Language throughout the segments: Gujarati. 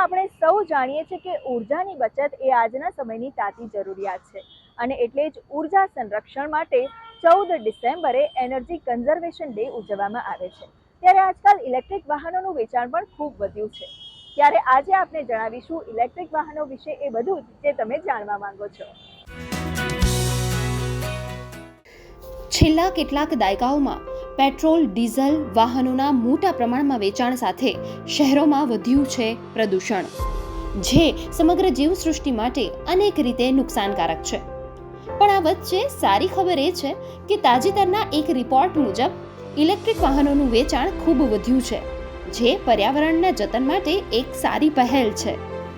આપણે સૌ જાણીએ છીએ કે ઉર્જાની બચત એ આજના સમયની તાતી જરૂરિયાત છે. અને એટલે જ ઊર્જા સંરક્ષણ માટે ચૌદ ડિસેમ્બરે એનર્જી કન્ઝર્વેશન ડે ઉજવવામાં આવે છે. ત્યારે આજકાલ ઇલેક્ટ્રિક વાહનોનું વેચાણ પણ ખૂબ વધ્યું છે. ત્યારે આજે આપણે જણાવીશું ઇલેક્ટ્રિક વાહનો વિશે એ બધું જે તમે જાણવા માંગો છો. છેલ્લા કેટલાક દાયકાઓમાં પેટ્રોલ, ડીઝલ વાહનોના મોટા પ્રમાણમાં વેચાણ સાથે શહેરોમાં વધ્યું છે પ્રદૂષણ, જે સમગ્ર જીવસૃષ્ટિ માટે અનેક રીતે નુકસાનકારક છે. પણ આ વચ્ચે સારી ખબર એ છે કે તાજેતરના એક રિપોર્ટ મુજબ ઇલેક્ટ્રિક વાહનોનું વેચાણ ખૂબ વધ્યું છે, જે પર્યાવરણના જતન માટે એક સારી પહેલ છે.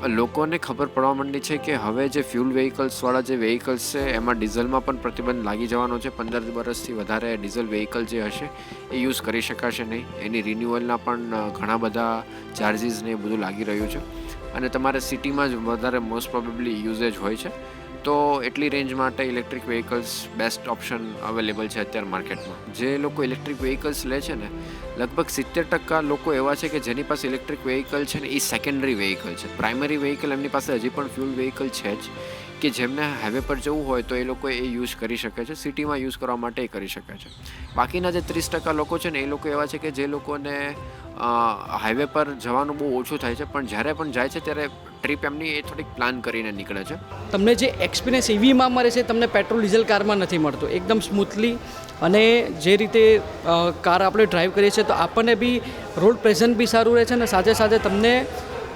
લોકોને ખબર પડવા માંડી છે કે હવે જે ફ્યુલ વ્હીકલ્સવાળા જે વ્હીકલ્સ છે, એમાં ડીઝલમાં પણ પ્રતિબંધ લાગી જવાનો છે. પંદર વર્ષથી વધારે ડીઝલ વ્હીકલ જે હશે, એ યુઝ કરી શકાશે નહીં. એની રિન્યુઅલના પણ ઘણા બધા ચાર્જીસ ને એ બધું લાગી રહ્યું છે. અને તમારે સિટીમાં જ વધારે મોસ્ટ પ્રોબેબલી યુઝેજ હોય છે. તો એટલી રેન્જ માટે electric vehicles best option available છે અત્યારે માર્કેટમાં જે લોકો ઇલેક્ટ્રિક વ્હીકલ્સ લે છે ને, લગભગ સિત્તેર ટકા લોકો એવા છે કે જેની પાસે ઇલેક્ટ્રિક વ્હીકલ છે ને, એ સેકન્ડરી વ્હીકલ છે. પ્રાઇમરી વ્હીકલ એમની પાસે હજી પણ ફ્યુલ વ્હીકલ છે જ. કે જેમને હાઈવે પર જવું હોય તો એ લોકો એ યુઝ કરી શકે છે. સિટીમાં યુઝ કરવા માટે કરી શકે છે. બાકીના જે ત્રીસ ટકા લોકો છે ને, એ લોકો એવા છે કે જે લોકોને હાઈવે પર જવાનું બહુ ઓછું થાય છે. પણ જ્યારે પણ જાય છે ત્યારે ટ્રીપ એમની એ થોડીક પ્લાન કરીને નીકળે છે. તમને જે એક્સપિરિયન્સ ઈવીમાં મળે છે, તમને પેટ્રોલ ડીઝલ કારમાં નથી મળતો. એકદમ સ્મૂથલી અને જે રીતે કાર આપણે ડ્રાઈવ કરીએ છીએ, તો આપણને બી રોડ પ્રેઝન્ટ બી સારું રહે છે અને સાથે સાથે તમને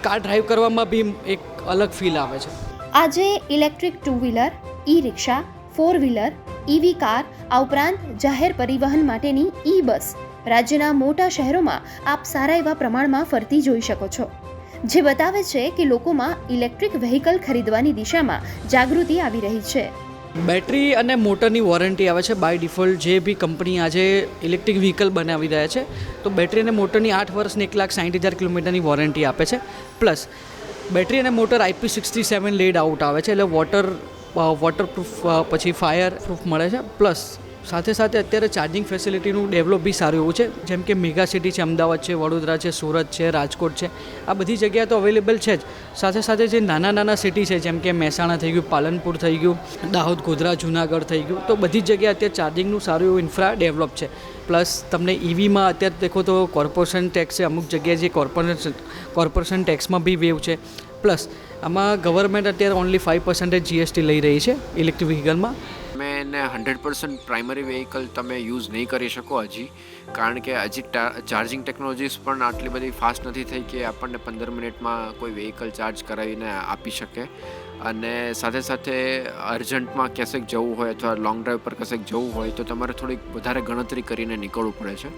કાર ડ્રાઈવ કરવામાં બી એક અલગ ફીલ આવે છે. આજે electric two wheeler e rickshaw four wheeler EV car, આ ઉપરાંત જાહેર પરિવહન માટેની ઈ બસ રાજ્યના મોટા શહેરોમાં આપ સારા એવા પ્રમાણમાં ફરતી જોઈ શકો છો. જે બતાવે છે કે લોકોમાં ઇલેક્ટ્રિક વ્હીકલ ખરીદવાની દિશામાં જાગૃતિ આવી રહી છે. બેટરી અને મોટરની વોરંટી આવે છે. બાય ડિફોલ્ટ જે બી કંપની આજે ઇલેક્ટ્રિક વ્હીકલ બનાવી રહ્યા છે, તો બેટરી અને મોટરની આઠ વર્ષની એક લાખ સાઠ હજાર કિલોમીટરની વોરંટી આપે છે. પ્લસ બેટરી અને motor IP sixty seven laid out આવે છે એટલે વોટર વોટરપ્રૂફ પછી ફાયર પ્રૂફ મળે છે. પ્લસ સાથે સાથે અત્યારે ચાર્જિંગ ફેસિલિટીનું ડેવલપ બી સારું એવું છે. જેમ કે મેગા સિટી છે, અમદાવાદ છે, વડોદરા છે, સુરત છે, રાજકોટ છે. આ બધી જગ્યાએ તો અવેલેબલ છે જ. સાથે સાથે જે નાના નાના સિટી છે, જેમ કે મહેસાણા થઈ ગયું, પાલનપુર થઈ ગયું, દાહોદ, ગોધરા, જુનાગઢ થઈ ગયું, તો બધી જગ્યાએ અત્યારે ચાર્જિંગનું સારું એવું ઇન્ફ્રા ડેવલપ છે. પ્લસ તમને ઇવીમાં અત્યારે દેખો તો કોર્પોરેશન ટેક્સ છે, અમુક જગ્યાએ જે કોર્પોરેશન કોર્પોરેશન ટેક્સમાં બી વેવ છે. પ્લસ આમાં ગવર્મેન્ટ અત્યારે ઓનલી ફાઇવ પર્સન્ટેજ જીએસટી લઈ રહી છે ઇલેક્ટ્રિક વ્હીકલમાં એને હંડ્રેડ પર્સન્ટ પ્રાઇમરી વેહિકલ તમે યુઝ નહીં કરી શકો હજી, કારણ કે હજી ચાર્જિંગ ટેકનોલોજીસ પણ આટલી બધી ફાસ્ટ નથી થઈ કે આપણને પંદર મિનિટમાં કોઈ વ્હીકલ ચાર્જ કરાવીને આપી શકે. અને સાથે સાથે અર્જન્ટમાં ક્યાંક જવું હોય અથવા લોંગ ડ્રાઈવ પર કશેક જવું હોય તો તમારે થોડીક વધારે ગણતરી કરીને નીકળવું પડે છે.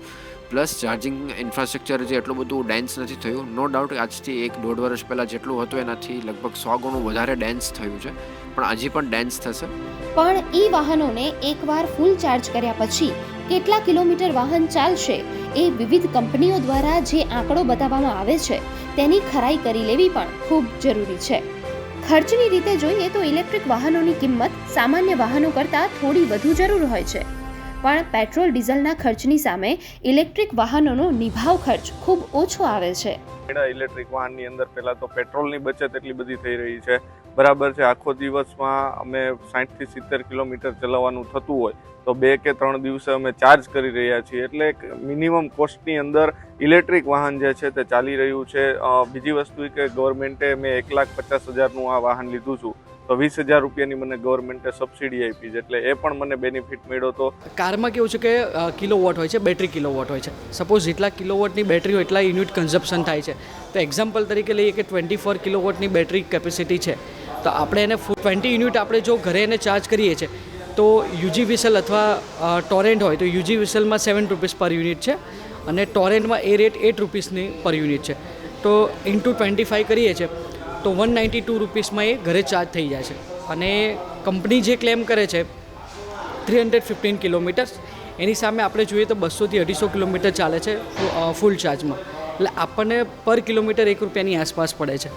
પ્લસ ચાર્જિંગ ઇન્ફ્રાસ્ટ્રક્ચર જે એટલું બધું ડેન્સ નથી થયું નો ડાઉટ આજથી એક દોઢ વર્ષ પહેલાં જેટલું હતું એનાથી લગભગ સો ગણું વધારે ડેન્સ થયું છે. પણ હજી પણ ડેન્સ થશે. પણ ઈ વાહનોને એકવાર ફૂલ ચાર્જ કર્યા પછી કેટલા કિલોમીટર વાહન ચાલશે એ વિવિધ કંપનીઓ દ્વારા જે આંકડો બતાવવામાં આવે છે તેની ખરાઈ કરી લેવી પણ ખૂબ જરૂરી છે. ખર્ચની રીતે જોઈએ તો ઇલેક્ટ્રિક વાહનોની કિંમત સામાન્ય વાહનો કરતાં થોડી વધુ જરૂર હોય છે. પણ પેટ્રોલ, ડીઝલના ખર્ચની સામે ઇલેક્ટ્રિક વાહનોનો નિભાવ ખર્ચ ખૂબ ઓછો આવે છે. ઇલેક્ટ્રિક વાહનની અંદર પહેલાં તો પેટ્રોલની બચત એટલી બધી થઈ રહી છે. બરાબર છે. આખો દિવસમાં અમે સાઠથી સિત્તેર કિલોમીટર ચલાવવાનું થતું હોય તો બે કે ત્રણ દિવસે અમે ચાર્જ કરી રહ્યા છીએ. એટલે એક મિનિમમ કોસ્ટની અંદર ઇલેક્ટ્રિક વાહન જે છે તે ચાલી રહ્યું છે. બીજી વસ્તુ કે ગવર્મેન્ટે મેં એક લાખ પચાસ હજારનું આ વાહન લીધું છું. તો વીસ હજાર રૂપિયાની મને ગવર્મેન્ટે સબસિડી આપી છે. એટલે એ પણ મને બેનિફિટ મળ્યો તો કારમાં કેવું છે કે કિલો વોટ હોય છે બેટરી કિલો વોટ હોય છે. સપોઝ જેટલા કિલો વોટની બેટરી હોય, એટલા યુનિટ કન્ઝપ્શન થાય છે. તો એક્ઝામ્પલ તરીકે લઈએ કે ટ્વેન્ટી ફોર કિલો વોટની બેટરી કેપેસિટી છે. તો આપણે એને ટ્વેન્ટી યુનિટ આપણે જો ઘરે એને ચાર્જ કરીએ છીએ, તો યુજી વિસલ અથવા ટોરેન્ટ હોય તો યુજી વિસલમાં સેવન રૂપીસ પર યુનિટ છે અને ટોરેન્ટમાં એ રેટ એટ રૂપીસની પર યુનિટ છે. તો ઇન્ટુ ટ્વેન્ટી ફાઇવ કરીએ છીએ, તો વન નાઇન્ટી ટુ રૂપીસમાં એ ઘરે ચાર્જ થઈ જાય છે. અને કંપની જે ક્લેમ કરે છે થ્રી હંડ્રેડ ફિફ્ટીન કિલોમીટર્સ એની સામે આપણે જોઈએ તો બસોથી અઢીસો કિલોમીટર ચાલે છે ફૂલ ચાર્જમાં એટલે આપણને પર કિલોમીટર એક રૂપિયાની આસપાસ પડે છે.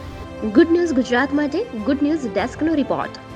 ગુડ ન્યૂઝ ગુજરાત માટે ગુડ ન્યૂઝ ડેસ્કનો રિપોર્ટ